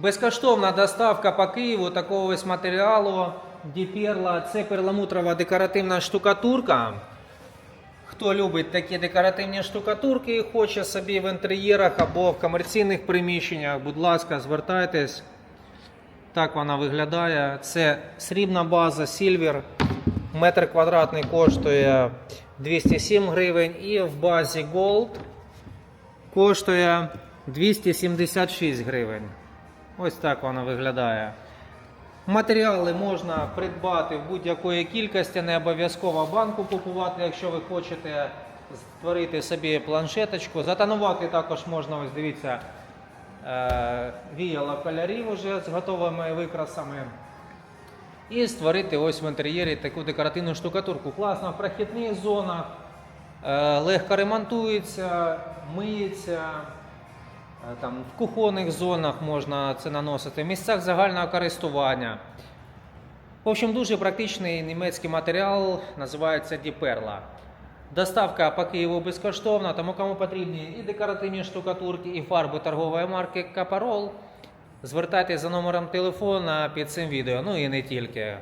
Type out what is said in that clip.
Безкоштовна доставка по Києву такого ось матеріалу Діперла. Це перламутрова декоративна штукатурка. Хто любить такі декоративні штукатурки і хоче собі в інтер'єрах або в комерційних приміщеннях, будь ласка, звертайтесь. Так вона виглядає. Це срібна база Silver. Метр квадратний коштує 207 гривень. І в базі Gold коштує 276 гривень. Ось так вона виглядає. Матеріали можна придбати в будь-якої кількості, не обов'язково банку купувати, якщо ви хочете створити собі планшеточку. Затонувати також можна, ось дивіться, е, віяло кольорів уже з готовими викрасами. І створити ось в інтер'єрі таку декоративну штукатурку. Класно в прохідних зонах, е, легко ремонтується, миється. Е, Там в кухонних зонах можна це наносити, в місцях загального користування. В общем, дуже практичний німецький матеріал, називається Діперла. Доставка по Києву безкоштовна, тому кому потрібні і декоративні штукатурки, і фарби торгової марки Капарол. Звертайтеся за номером телефона під цим відео, ну і не тільки.